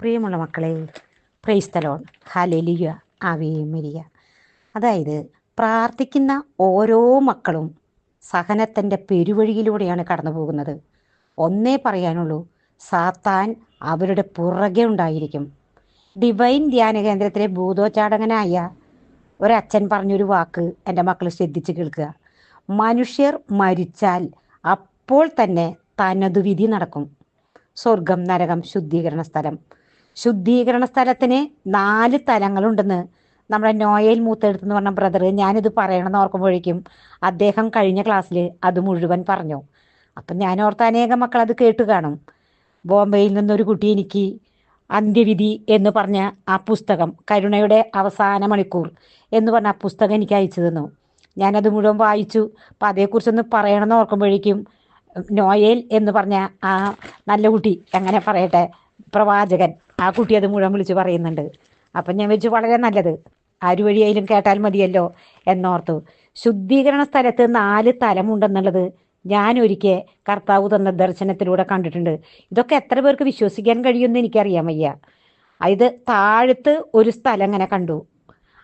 പ്രിയമുള്ള മക്കളെ പ്രൈസ്തലോൺ hallelujah Ave Maria. അതായത് പ്രാർത്ഥിക്കുന്ന ഓരോ മക്കളും സഹനത്തിന്റെ പെരുവഴിയിലൂടെയാണ് കടന്നു പോകുന്നത്. ഒന്നേ പറയാനുള്ളൂ സാത്താൻ അവരുടെ പുറകെ ഉണ്ടായിരിക്കും. ഡിവൈൻ ധ്യാന കേന്ദ്രത്തിലെ ഭൂതോച്ചാടകനായ ഒരച്ഛൻ പറഞ്ഞൊരു വാക്ക് എന്റെ മക്കൾ ശ്രദ്ധിച്ച് കേൾക്കുക. മനുഷ്യർ മരിച്ചാൽ അപ്പോൾ തന്നെ തനതു വിധി നടക്കും. സ്വർഗം നരകം ശുദ്ധീകരണ സ്ഥലം. ശുദ്ധീകരണ സ്ഥലത്തിന് നാല് തലങ്ങളുണ്ടെന്ന് നമ്മുടെ നോയൽ മൂത്തെടുത്ത് എന്ന് പറഞ്ഞ ബ്രദർ ഞാനിത് പറയണമെന്ന് ഓർക്കുമ്പോഴേക്കും അദ്ദേഹം കഴിഞ്ഞ ക്ലാസ്സിൽ അത് മുഴുവൻ പറഞ്ഞു. അപ്പം ഞാൻ ഓർത്ത അനേകം മക്കൾ അത് കേട്ട് കാണും. ബോംബെയിൽ നിന്നൊരു കുട്ടി എനിക്ക് അന്ത്യവിധി എന്ന് പറഞ്ഞ ആ പുസ്തകം കരുണയുടെ അവസാന മണിക്കൂർ എന്ന് പറഞ്ഞ ആ പുസ്തകം എനിക്ക് അയച്ചു തന്നു. ഞാനത് മുഴുവൻ വായിച്ചു. അപ്പം അതേക്കുറിച്ചൊന്ന് പറയണമെന്ന് ഓർക്കുമ്പോഴേക്കും നോയേൽ എന്ന് പറഞ്ഞ ആ നല്ല കുട്ടി അങ്ങനെ പറയട്ടെ പ്രവാചകൻ ആ കുട്ടി അത് മുഴുവൻ വിളിച്ച് പറയുന്നുണ്ട്. അപ്പം ഞാൻ വെച്ച് വളരെ നല്ലത്. ആര് വഴിയായാലും കേട്ടാൽ മതിയല്ലോ എന്നോർത്തു. ശുദ്ധീകരണ സ്ഥലത്ത് നാല് തലമുണ്ടെന്നുള്ളത് ഞാൻ ഒരിക്കൽ കർത്താവ് തന്ന ദർശനത്തിലൂടെ കണ്ടിട്ടുണ്ട്. ഇതൊക്കെ എത്ര പേർക്ക് വിശ്വസിക്കാൻ കഴിയുമെന്ന് എനിക്കറിയാൻ വയ്യ. ഇത് താഴത്ത് ഒരു സ്ഥലം അങ്ങനെ കണ്ടു.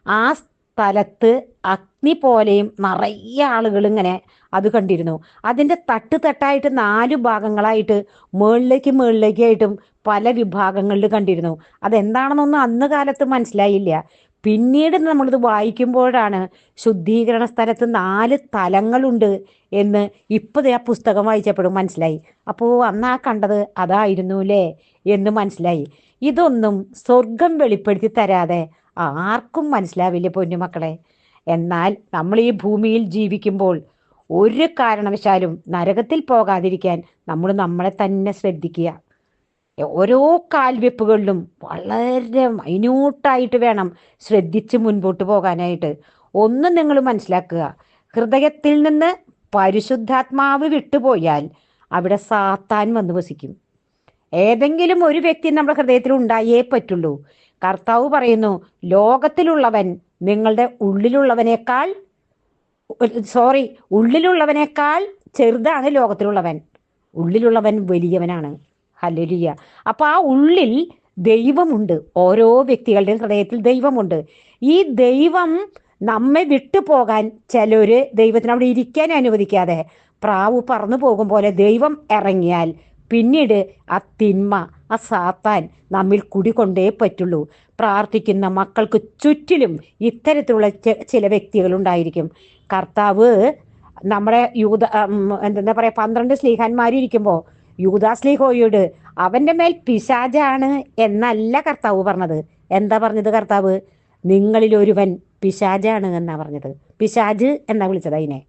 ആ സ്ഥലത്ത് അഗ്നി പോലെയും നിറയെ ആളുകൾ ഇങ്ങനെ അത് കണ്ടിരുന്നു. അതിന്റെ തട്ട് തട്ടായിട്ട് നാല് ഭാഗങ്ങളായിട്ട് മുകളിലേക്ക് മുകളിലേക്കായിട്ടും പല വിഭാഗങ്ങളിൽ കണ്ടിരുന്നു. അതെന്താണെന്നൊന്നും അന്ന് കാലത്ത് മനസ്സിലായില്ല. പിന്നീട് നമ്മളിത് വായിക്കുമ്പോഴാണ് ശുദ്ധീകരണ സ്ഥലത്ത് നാല് തലങ്ങളുണ്ട് എന്ന് ഇപ്പോൾ ആ പുസ്തകം വായിച്ചപ്പോഴും മനസ്സിലായി. അപ്പോൾ അന്ന് ആ കണ്ടത് അതായിരുന്നു അല്ലേ എന്ന് മനസ്സിലായി. ഇതൊന്നും സ്വർഗം വെളിപ്പെടുത്തി തരാതെ ആർക്കും മനസ്സിലാവില്ല പൊന്നുമക്കളെ? എന്നാൽ നമ്മൾ ഈ ഭൂമിയിൽ ജീവിക്കുമ്പോൾ ഒരു കാരണവശാലും നരകത്തിൽ പോകാതിരിക്കാൻ നമ്മൾ നമ്മളെ തന്നെ ശ്രദ്ധിക്കുക. ഓരോ കാൽവെപ്പുകളിലും വളരെ മൈന്യൂട്ടായിട്ട് വേണം ശ്രദ്ധിച്ച് മുൻപോട്ട് പോകാനായിട്ട്. ഒന്ന് നിങ്ങൾ മനസ്സിലാക്കുക ഹൃദയത്തിൽ നിന്ന് പരിശുദ്ധാത്മാവ് വിട്ടുപോയാൽ അവിടെ സാത്താൻ വന്ന് വസിക്കും. ഏതെങ്കിലും ഒരു വ്യക്തി നമ്മുടെ ഹൃദയത്തിൽ ഉണ്ടായേ പറ്റുള്ളൂ. കർത്താവ് പറയുന്നു ലോകത്തിലുള്ളവൻ നിങ്ങളുടെ ഉള്ളിലുള്ളവനേക്കാൾ സോറി ഉള്ളിലുള്ളവനേക്കാൾ ചെറുതാണ് ലോകത്തിലുള്ളവൻ. ഉള്ളിലുള്ളവൻ വലിയവനാണ്. ഹല്ലേലൂയ. അപ്പൊ ആ ഉള്ളിൽ ദൈവമുണ്ട്. ഓരോ വ്യക്തികളുടെയും ഹൃദയത്തിൽ ദൈവമുണ്ട്. ഈ ദൈവം നമ്മെ വിട്ടു പോകാൻ ചിലര് ദൈവത്തിന് അവിടെ ഇരിക്കാൻ അനുവദിക്കാതെ പ്രാവ് പറന്നു പോകും പോലെ ദൈവം ഇറങ്ങിയാൽ പിന്നീട് ആ തിന്മ ആ സാത്താൻ നമ്മിൽ കുടികൊണ്ടേ പറ്റുള്ളൂ. പ്രാർത്ഥിക്കുന്ന മക്കൾക്ക് ചുറ്റിലും ഇത്തരത്തിലുള്ള ചില വ്യക്തികളുണ്ടായിരിക്കും. കർത്താവ് നമ്മുടെ യൂത എന്താ പറയാ പന്ത്രണ്ട് സ്ലീഹാന്മാരിയ്ക്കുമ്പോൾ യൂദാസ്ലിഹോയോട് അവന്റെ മേൽ പിശാജാണ് എന്നല്ല കർത്താവ് പറഞ്ഞത്. എന്താ പറഞ്ഞത് കർത്താവ്? നിങ്ങളിൽ ഒരുവൻ പിശാജാണ് എന്നാ പറഞ്ഞത്. പിശാജ് എന്നാ വിളിച്ചത് അതിനെ?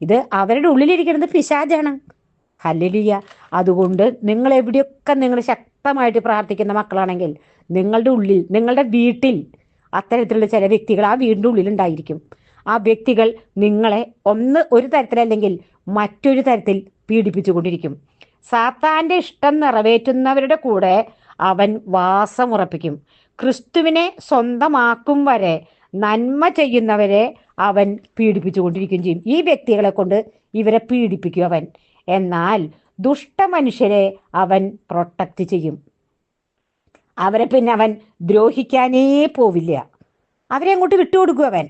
ഇത് അവരുടെ ഉള്ളിലിരിക്കുന്നത് പിശാജാണ്. ഹല്ലിയ അതുകൊണ്ട് നിങ്ങൾ എവിടെയൊക്കെ നിങ്ങൾ ശക്തമായിട്ട് പ്രാർത്ഥിക്കുന്ന മക്കളാണെങ്കിൽ നിങ്ങളുടെ ഉള്ളിൽ നിങ്ങളുടെ വീട്ടിൽ അത്തരത്തിലുള്ള ചില വ്യക്തികൾ ആ വീടിന്റെ ഉള്ളിൽ ഉണ്ടായിരിക്കും. ആ വ്യക്തികൾ നിങ്ങളെ ഒന്ന് ഒരു തരത്തിലല്ലെങ്കിൽ മറ്റൊരു തരത്തിൽ പീഡിപ്പിച്ചുകൊണ്ടിരിക്കും. സാത്താന്റെ ഇഷ്ടം നിറവേറ്റുന്നവരുടെ കൂടെ അവൻ വാസമുറപ്പിക്കും ക്രിസ്തുവിനെ സ്വന്തമാക്കും വരെ നന്മ ചെയ്യുന്നവരെ അവൻ പീഡിപ്പിച്ചുകൊണ്ടിരിക്കുകയും ചെയ്യും. ഈ വ്യക്തികളെ കൊണ്ട് ഇവരെ പീഡിപ്പിക്കും അവൻ. എന്നാൽ ദുഷ്ടമനുഷ്യരെ അവൻ പ്രൊട്ടക്റ്റ് ചെയ്യും. അവരെ പിന്നെ അവൻ ദ്രോഹിക്കാനേ പോവില്ല. അവരെ അങ്ങോട്ട് വിട്ടുകൊടുക്കും അവൻ.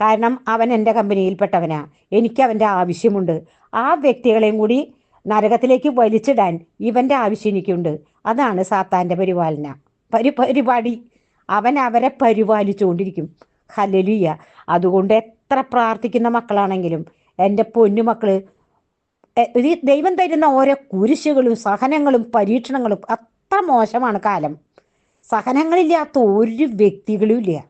കാരണം അവൻ എന്റെ കമ്പനിയിൽപ്പെട്ടവനാ. എനിക്ക് അവന്റെ ആവശ്യമുണ്ട്. ആ വ്യക്തികളെയും കൂടി നരകത്തിലേക്ക് വലിച്ചിടാൻ ഇവന്റെ ആവശ്യം എനിക്കുണ്ട്. അതാണ് സാത്താന്റെ പരിപാലന. പരി പരിപാടി. അവൻ അവരെ പരിപാലിച്ചുകൊണ്ടിരിക്കും. ഹലലിയ അതുകൊണ്ട് എത്ര പ്രാർത്ഥിക്കുന്ന മക്കളാണെങ്കിലും എന്റെ പൊന്നുമക്കൾ ദൈവം തരുന്ന ഓരോ കുരിശുകളും സഹനങ്ങളും പരീക്ഷണങ്ങളും അത്ര മോശമാണ് കാലം. സഹനങ്ങളില്ലാത്ത ഒരു വ്യക്തികളും ഇല്ല.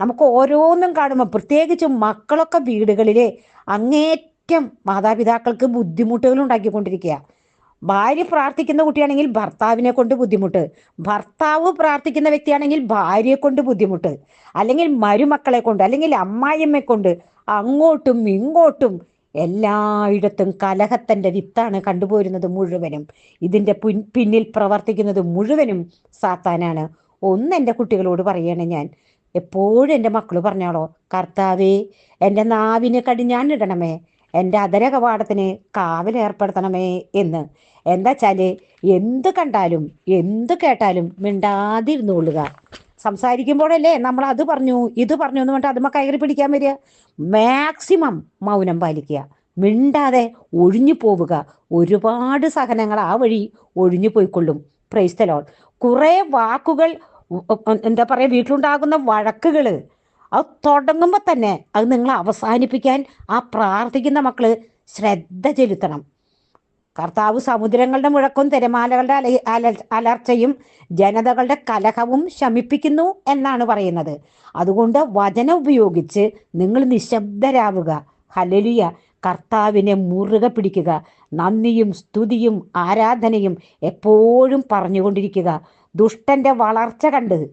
നമുക്ക് ഓരോന്നും കാണുമ്പോൾ പ്രത്യേകിച്ചും മക്കളൊക്കെ വീടുകളിലെ അങ്ങേറ്റം മാതാപിതാക്കൾക്ക് ബുദ്ധിമുട്ടുകൾ ഉണ്ടാക്കിക്കൊണ്ടിരിക്കുക. ഭാര്യ പ്രാർത്ഥിക്കുന്ന കുട്ടിയാണെങ്കിൽ ഭർത്താവിനെ കൊണ്ട് ബുദ്ധിമുട്ട്. ഭർത്താവ് പ്രാർത്ഥിക്കുന്ന വ്യക്തിയാണെങ്കിൽ ഭാര്യയെ കൊണ്ട് ബുദ്ധിമുട്ട്. അല്ലെങ്കിൽ മരുമക്കളെ കൊണ്ട് അല്ലെങ്കിൽ അമ്മായിയമ്മയെ കൊണ്ട് അങ്ങോട്ടും ഇങ്ങോട്ടും എല്ലായിടത്തും കലഹത്തിന്റെ വിത്താണ് കണ്ടുപോരുന്നത് മുഴുവനും. ഇതിന്റെ പിന്നിൽ പ്രവർത്തിക്കുന്നത് മുഴുവനും സാത്താനാണ്. ഒന്ന് എന്റെ കുട്ടികളോട് പറയണേ ഞാൻ. എപ്പോഴും എന്റെ മക്കൾ പറഞ്ഞോളോ കർത്താവേ എന്റെ നാവിന് കടിഞ്ഞാണിടണമേ എന്റെ അതര കവാടത്തിന് കാവലേർപ്പെടുത്തണമേ എന്ന്. എന്താ എന്ത് കണ്ടാലും എന്ത് കേട്ടാലും മിണ്ടാതിരുന്നുകൊള്ളുക. സംസാരിക്കുമ്പോഴല്ലേ നമ്മൾ അത് പറഞ്ഞു ഇത് പറഞ്ഞു എന്ന് പറഞ്ഞിട്ട് അതുമ്മ കയറി പിടിക്കാൻ വരിക. മാക്സിമം മൗനം പാലിക്കുക. മിണ്ടാതെ ഒഴിഞ്ഞു പോവുക. ഒരുപാട് സഹനങ്ങൾ ആ വഴി ഒഴിഞ്ഞു പോയിക്കൊള്ളും. പ്രൈസ്തലോൾ കുറെ വാക്കുകൾ എന്താ പറയാ വീട്ടിലുണ്ടാകുന്ന വഴക്കുകൾ അത് തുടങ്ങുമ്പോൾ തന്നെ അത് നിങ്ങൾ അവസാനിപ്പിക്കാൻ ആ പ്രാർത്ഥിക്കുന്ന മക്കൾ ശ്രദ്ധ ചെലുത്തണം. കർത്താവ് സമുദ്രങ്ങളുടെ മുഴക്കും തിരമാലകളുടെ അല അല- അലർച്ചയും ജനതകളുടെ കലഹവും ശമിപ്പിക്കുന്നു എന്നാണ് പറയുന്നത്. അതുകൊണ്ട് വചനം ഉപയോഗിച്ച് നിങ്ങൾ നിശബ്ദരാവുക. ഹലലിയ കർത്താവിനെ മുറുകെ പിടിക്കുക. നന്ദിയും സ്തുതിയും ആരാധനയും എപ്പോഴും പറഞ്ഞുകൊണ്ടിരിക്കുക. ദുഷ്ടന്റെ വളർച്ച കണ്ട്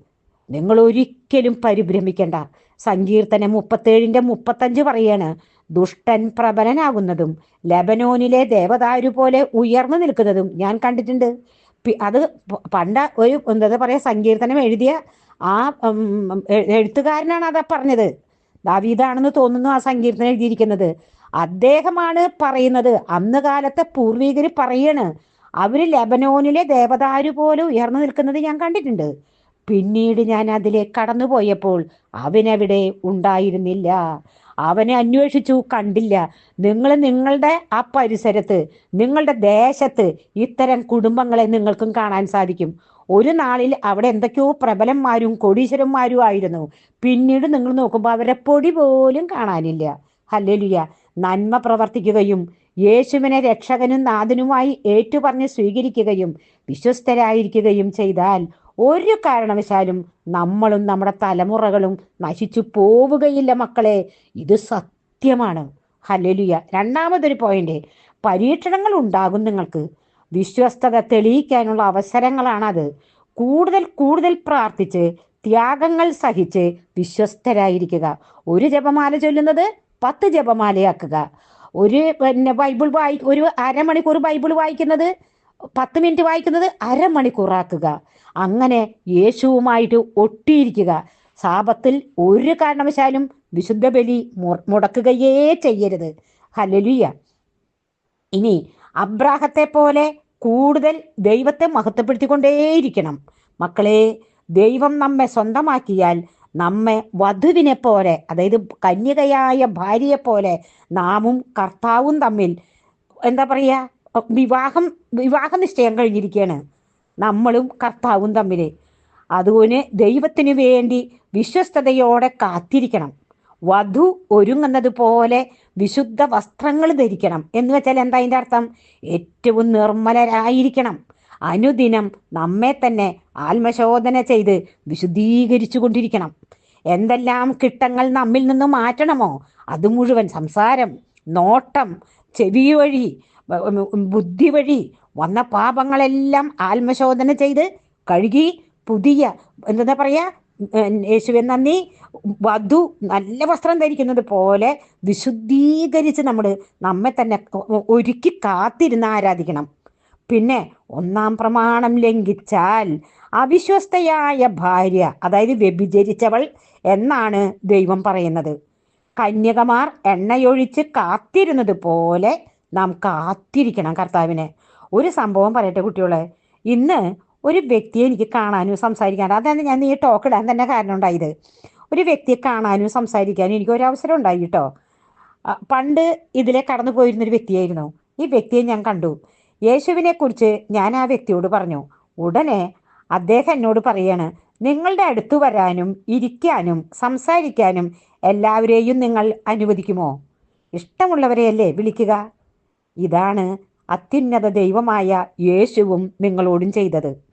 നിങ്ങൾ ഒരിക്കലും പരിഭ്രമിക്കേണ്ട. സങ്കീർത്തനം മുപ്പത്തേഴിന്റെ മുപ്പത്തഞ്ച് പറയാണ്. ദുഷ്ടൻ പ്രബലനാകുന്നതും ലബനോനിലെ ദേവതാരു പോലെ ഉയർന്നു നിൽക്കുന്നതും ഞാൻ കണ്ടിട്ടുണ്ട്. അത് പണ്ട ഒരു എന്താ പറയാ സങ്കീർത്തനം എഴുതിയ ആ എഴുത്തുകാരനാണ് അതാ പറഞ്ഞത്. ദാവീദാണെന്ന് തോന്നുന്നു ആ സങ്കീർത്തനം എഴുതിയിരിക്കുന്നത്. അദ്ദേഹമാണ് പറയുന്നത്. അന്ന് കാലത്തെ പൂർവീകർ പറയാണ് അവർ ലബനോനിലെ ദേവതാരു പോലെ ഉയർന്നു നിൽക്കുന്നത് ഞാൻ കണ്ടിട്ടുണ്ട്. പിന്നീട് ഞാൻ അതിലേക്ക് കടന്നുപോയപ്പോൾ അവനവിടെ ഉണ്ടായിരുന്നില്ല. അവനെ അന്വേഷിച്ചു കണ്ടില്ല. നിങ്ങൾ നിങ്ങളുടെ ആ പരിസരത്ത് നിങ്ങളുടെ ദേശത്ത് ഇത്തരം കുടുംബങ്ങളെ നിങ്ങൾക്കും കാണാൻ സാധിക്കും. ഒരു നാളിൽ അവിടെ എന്തൊക്കെയോ പ്രബലന്മാരും കോടീശ്വരന്മാരും ആയിരുന്നു. പിന്നീട് നിങ്ങൾ നോക്കുമ്പോൾ അവരെ പൊടി പോലും കാണാനില്ല. ഹല്ലേലൂയ. നന്മ പ്രവർത്തിക്കുകയും യേശുവിനെ രക്ഷകനും നാഥനുമായി ഏറ്റുപറഞ്ഞ് സ്വീകരിക്കുകയും വിശ്വസ്തരായിരിക്കുകയും ചെയ്താൽ ഒരു കാരണവശാലും നമ്മളും നമ്മുടെ തലമുറകളും നശിച്ചു പോവുകയില്ല മക്കളെ. ഇത് സത്യമാണ്. ഹലലുയ രണ്ടാമതൊരു പോയിന്റ് പരീക്ഷണങ്ങൾ ഉണ്ടാകും നിങ്ങൾക്ക്. വിശ്വസ്തത തെളിയിക്കാനുള്ള അവസരങ്ങളാണത്. കൂടുതൽ കൂടുതൽ പ്രാർത്ഥിച്ച് ത്യാഗങ്ങൾ സഹിച്ച് വിശ്വസ്തരായിരിക്കുക. ഒരു ജപമാല ചൊല്ലുന്നത് പത്ത് ജപമാലയാക്കുക. ഒരു പിന്നെ ബൈബിൾ വായി ഒരു അരമണിക്കൂർ ബൈബിൾ വായിക്കുന്നത് പത്ത് മിനിറ്റ് വായിക്കുന്നത് അരമണിക്കൂറാക്കുക. അങ്ങനെ യേശുവുമായിട്ട് ഒട്ടിയിരിക്കുക. സാപത്തിൽ ഒരു കാരണവശാലും വിശുദ്ധ ബലി മുടക്കുകയേ ചെയ്യരുത്. ഹലലുയ ഇനി അബ്രാഹത്തെ പോലെ കൂടുതൽ ദൈവത്തെ മഹത്വപ്പെടുത്തിക്കൊണ്ടേയിരിക്കണം. മക്കളെ ദൈവം നമ്മെ സ്വന്തമാക്കിയാൽ നമ്മെ വധുവിനെ പോലെ അതായത് കന്യകയായ ഭാര്യയെ പോലെ നാമും കർത്താവും തമ്മിൽ എന്താ പറയുക വിവാഹം വിവാഹ നിശ്ചയം കഴിഞ്ഞിരിക്കുകയാണ് നമ്മളും കർത്താവും തമ്മിൽ അതുകൊണ്ട് ദൈവത്തിന് വേണ്ടി വിശ്വസ്തയോടെ കാത്തിരിക്കണം. വധു ഒരുങ്ങുന്നത് പോലെ വിശുദ്ധ വസ്ത്രങ്ങൾ ധരിക്കണം. എന്ന് വെച്ചാൽ എന്താ അതിന്റെ അർത്ഥം? ഏറ്റവും നിർമ്മലരായിരിക്കണം. അനുദിനം നമ്മെ തന്നെ ആത്മശോധന ചെയ്ത് വിശുദ്ധീകരിച്ചു കൊണ്ടിരിക്കണം. എന്തെല്ലാം കിട്ടങ്ങൾ നമ്മിൽ നിന്ന് മാറ്റണമോ? അത് മുഴുവൻ സംസാരം നോട്ടം ചെവി വഴി ബുദ്ധി വഴി വന്ന പാപങ്ങളെല്ലാം ആത്മശോധന ചെയ്ത് കഴുകി പുതിയ എന്താ പറയാ യേശുവൻ യേശുവെ നന്ദി വധു നല്ല വസ്ത്രം ധരിക്കുന്നത് പോലെ വിശുദ്ധീകരിച്ച് നമ്മൾ നമ്മെ തന്നെ ഒരുക്കി കാത്തിരുന്ന് ആരാധിക്കണം. പിന്നെ ഒന്നാം പ്രമാണം ലംഘിച്ചാൽ അവിശ്വസ്തയായ ഭാര്യ അതായത് വ്യഭിചരിച്ചവൾ എന്നാണ് ദൈവം പറയുന്നത്. കന്യകമാർ എണ്ണയൊഴിച്ച് കാത്തിരുന്നത് പോലെ നാം കാത്തിരിക്കണം കർത്താവിനെ. ഒരു സംഭവം പറയട്ടെ കുട്ടികളെ. ഇന്ന് ഒരു വ്യക്തിയെ എനിക്ക് കാണാനും സംസാരിക്കാനും അതാണ് ഞാൻ ഈ ടോക്ക് ഇടാൻ തന്നെ കാരണം ഉണ്ടായത്. ഒരു വ്യക്തിയെ കാണാനും സംസാരിക്കാനും എനിക്ക് ഒരു അവസരം ഉണ്ടായി കേട്ടോ. പണ്ട് ഇതിലെ കടന്നു പോയിരുന്നൊരു വ്യക്തിയായിരുന്നു. ഈ വ്യക്തിയെ ഞാൻ കണ്ടു. യേശുവിനെ കുറിച്ച് ഞാൻ ആ വ്യക്തിയോട് പറഞ്ഞു. ഉടനെ അദ്ദേഹം എന്നോട് പറയാണ് നിങ്ങളുടെ അടുത്ത് വരാനും ഇരിക്കാനും സംസാരിക്കാനും എല്ലാവരെയും നിങ്ങൾ അനുവദിക്കുമോ? ഇഷ്ടമുള്ളവരെയല്ലേ വിളിക്കുക? ഇതാണ് അത്യുന്നത ദൈവമായ യേശുവും നിങ്ങളോടും ചെയ്തത്.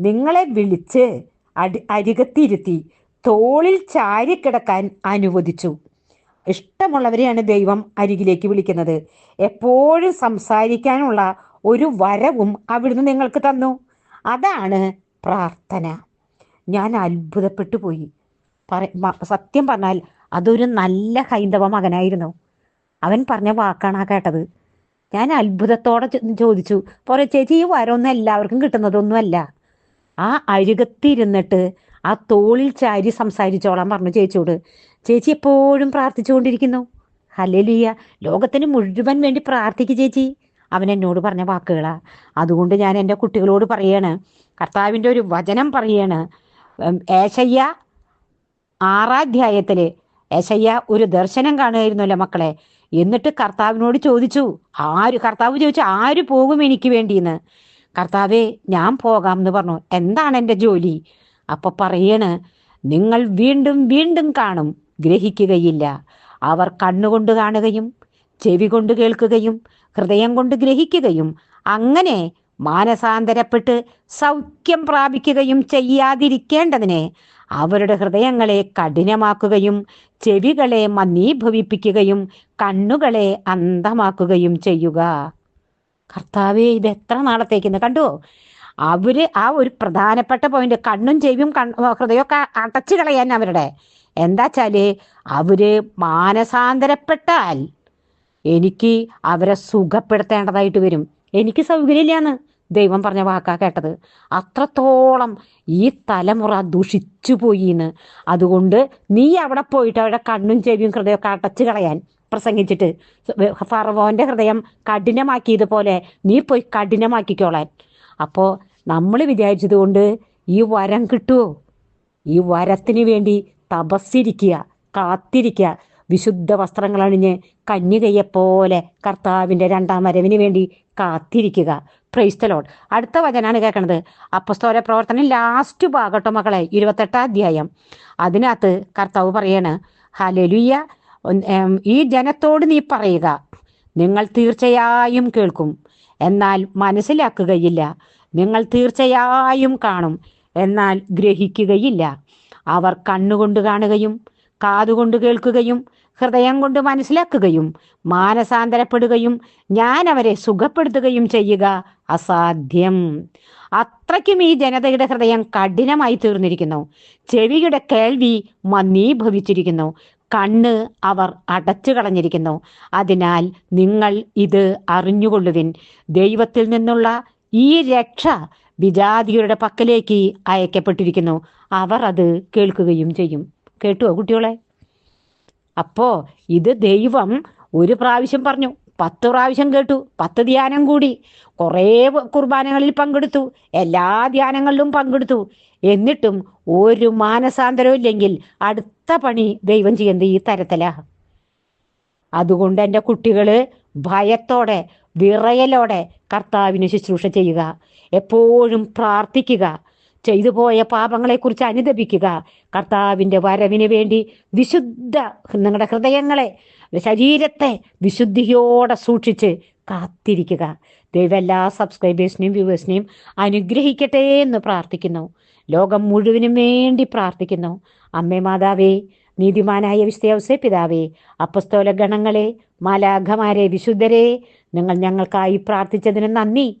നിങ്ങളെ വിളിച്ച് അടി അരികത്തിരുത്തി തോളിൽ ചാരിക്കിടക്കാൻ അനുവദിച്ചു. ഇഷ്ടമുള്ളവരെയാണ് ദൈവം അരികിലേക്ക് വിളിക്കുന്നത്. എപ്പോഴും സംസാരിക്കാനുള്ള ഒരു വരവും അവിടുന്ന് നിങ്ങൾക്ക് തന്നു. അതാണ് പ്രാർത്ഥന. ഞാൻ അത്ഭുതപ്പെട്ടു പോയി. സത്യം പറഞ്ഞാൽ അതൊരു നല്ല ഹൈന്ദവ മകനായിരുന്നു. അവൻ പറഞ്ഞ വാക്കാണ് ആ കേട്ടത്. ഞാൻ അത്ഭുതത്തോടെ ചോദിച്ചു. പോരെ ചേച്ചി ഈ വരമൊന്നും എല്ലാവർക്കും കിട്ടുന്നതൊന്നുമല്ല. ആ അഴുകത്തിരുന്നിട്ട് ആ തോളിൽ ചാരി സംസാരിച്ചോളാൻ പറഞ്ഞു ചേച്ചിയോട്. ചേച്ചി എപ്പോഴും പ്രാർത്ഥിച്ചുകൊണ്ടിരിക്കുന്നു. ഹലലിയ ലോകത്തിന് മുഴുവൻ വേണ്ടി പ്രാർത്ഥിക്കുക ചേച്ചി. അവൻ എന്നോട് പറഞ്ഞ വാക്കുകളാ. അതുകൊണ്ട് ഞാൻ എന്റെ കുട്ടികളോട് പറയാണ് കർത്താവിന്റെ ഒരു വചനം പറയാണ്. ഏശയ്യ ആറാധ്യായത്തിൽ ഏശയ്യ ഒരു ദർശനം കാണുമായിരുന്നല്ലോ മക്കളെ. എന്നിട്ട് കർത്താവിനോട് ചോദിച്ചു ആര് കർത്താവ് ചോദിച്ചു ആര് പോകും എനിക്ക് വേണ്ടിയെന്ന്? കർത്താവേ ഞാൻ പോകാം എന്ന് പറഞ്ഞു. എന്താണ് എന്റെ ജോലി? അപ്പൊ പറയണ് നിങ്ങൾ വീണ്ടും വീണ്ടും കാണും ഗ്രഹിക്കുകയില്ല. അവർ കണ്ണുകൊണ്ട് കാണുകയും ചെവി കൊണ്ട് കേൾക്കുകയും ഹൃദയം കൊണ്ട് ഗ്രഹിക്കുകയും അങ്ങനെ മാനസാന്തരപ്പെട്ട് സൗഖ്യം പ്രാപിക്കുകയും ചെയ്യാതിരിക്കേണ്ടതിനെ അവരുടെ ഹൃദയങ്ങളെ കഠിനമാക്കുകയും ചെവികളെ മന്ദീഭവിപ്പിക്കുകയും കണ്ണുകളെ അന്ധമാക്കുകയും ചെയ്യുക. കർത്താവേ ഇത് എത്ര നാളത്തേക്കെന്ന് കണ്ടോ? അവർ ആ ഒരു പ്രധാനപ്പെട്ട പോയിന്റ് കണ്ണും ചെവിയും കണ്ണ് ഹൃദയമൊക്കെ അടച്ചു കളയാൻ അവരുടെ. എന്താച്ചാൽ അവർ മാനസാന്തരപ്പെട്ടാൽ എനിക്ക് അവരെ സുഖപ്പെടുത്തേണ്ടതായിട്ട് വരും. എനിക്ക് സൗകര്യമില്ലാന്ന്. ദൈവം പറഞ്ഞ വാക്കാ കേട്ടത്. അത്രത്തോളം ഈ തലമുറ ദുഷിച്ചു പോയിന്ന് അതുകൊണ്ട് നീ അവിടെ പോയിട്ട് അവിടെ കണ്ണും ചെവിയും ഹൃദയമൊക്കെ അടച്ചു കളയാൻ പ്രസംഗിച്ചിട്ട്. ഫറവോന്റെ ഹൃദയം കഠിനമാക്കിയതുപോലെ നീ പോയി കഠിനമാക്കിക്കോളാൻ. അപ്പോ നമ്മൾ വിചാരിച്ചതുകൊണ്ട് ഈ വരം കിട്ടുമോ ഈ വരത്തിന് വേണ്ടി തപസ്സിരിക്കുക കാത്തിരിക്കുക വിശുദ്ധ വസ്ത്രങ്ങൾ അണിഞ്ഞ് കന്യകയെപ്പോലെ കർത്താവിന്റെ രണ്ടാം വരവിന് വേണ്ടി കാത്തിരിക്കുക. പ്രൈസ്തലോട് അടുത്ത വചനാണ് കേൾക്കുന്നത് അപ്പസ്തോര പ്രവർത്തനം ലാസ്റ്റ് ഭാഗട്ടോ മക്കളെ ഇരുപത്തെട്ടാം അധ്യായം. അതിനകത്ത് കർത്താവ് പറയാണ് ഹലലുയ്യ ഈ ജനത്തോട് നീ പറയുക. നിങ്ങൾ തീർച്ചയായും കേൾക്കും. എന്നാൽ മനസ്സിലാക്കുകയില്ല. നിങ്ങൾ തീർച്ചയായും കാണും. എന്നാൽ ഗ്രഹിക്കുകയില്ല. അവർ കണ്ണുകൊണ്ട് കാണുകയും കാതുകൊണ്ട് കേൾക്കുകയും ഹൃദയം കൊണ്ട് മനസ്സിലാക്കുകയും മാനസാന്തരപ്പെടുകയും ഞാൻ അവരെ സുഖപ്പെടുത്തുകയും ചെയ്യുക അസാധ്യം. അത്രയ്ക്കും ഈ ജനതയുടെ ഹൃദയം കഠിനമായി തീർന്നിരിക്കുന്നു. ചെവിയുടെ കേൾവി മന്ദീഭവിച്ചിരിക്കുന്നു. കണ്ണ് അവർ അടച്ചു കളഞ്ഞിരിക്കുന്നു. അതിനാൽ നിങ്ങൾ ഇത് അറിഞ്ഞുകൊള്ളുവിൻ. ദൈവത്തിൽ നിന്നുള്ള ഈ രക്ഷ വിജാതിയുടെ പക്കലേക്ക് അയക്കപ്പെട്ടിരിക്കുന്നു. അവർ അത് കേൾക്കുകയും ചെയ്യും. കേട്ടുവോ കുട്ടികളെ? അപ്പോ ഇത് ദൈവം ഒരു പ്രാവശ്യം പറഞ്ഞു പത്ത് പ്രാവശ്യം കേട്ടു പത്ത് ധ്യാനം കൂടി. കുറേ കുർബാനകളിൽ പങ്കെടുത്തു എല്ലാ ധ്യാനങ്ങളിലും പങ്കെടുത്തു. എന്നിട്ടും ഒരു മാനസാന്തരവും ഇല്ലെങ്കിൽ അടുത്ത പണി ദൈവം ചെയ്യുന്നത് ഈ തരത്തിലാ. അതുകൊണ്ട് എന്റെ കുട്ടികൾ ഭയത്തോടെ വിറയലോടെ കർത്താവിന് ശുശ്രൂഷ ചെയ്യുക. എപ്പോഴും പ്രാർത്ഥിക്കുക. ചെയ്തു പോയ പാപങ്ങളെക്കുറിച്ച് അനുദപിക്കുക. കർത്താവിന്റെ വരവിന് വേണ്ടി വിശുദ്ധ നിങ്ങളുടെ ഹൃദയങ്ങളെ ശരീരത്തെ വിശുദ്ധിയോടെ സൂക്ഷിച്ച് കാത്തിരിക്കുക. ദൈവം എല്ലാ സബ്സ്ക്രൈബേഴ്സിനെയും വ്യൂവേഴ്സിനെയും അനുഗ്രഹിക്കട്ടെ എന്ന് പ്രാർത്ഥിക്കുന്നു. ലോകം മുഴുവനും വേണ്ടി പ്രാർത്ഥിക്കുന്നു. അമ്മേ മാതാവേ നീതിമാനായ വിശ്വസേ പിതാവേ അപ്പസ്തോല ഗണങ്ങളെ മാലാഘമാരെ വിശുദ്ധരെ നിങ്ങൾ ഞങ്ങൾക്കായി പ്രാർത്ഥിച്ചതിന് നന്ദി.